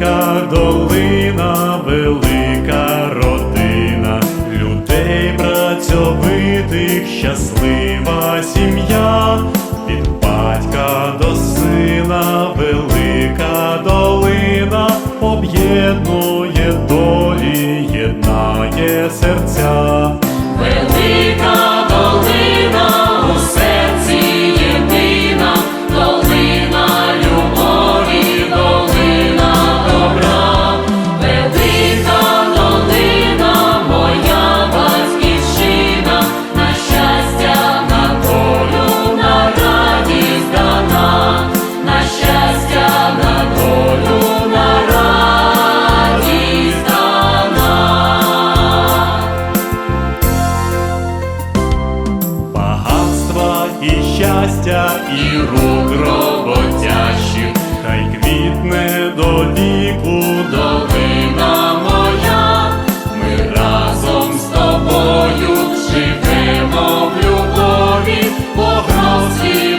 велика долина, велика родина, людей працьовитих, щаслива сім'я, від батька до сина, велика долина, об'єднує долі, єднає серця. серця і рук роботящих, хай квітне до віку довина моя, ми разом з тобою живемо в любові, по грозі.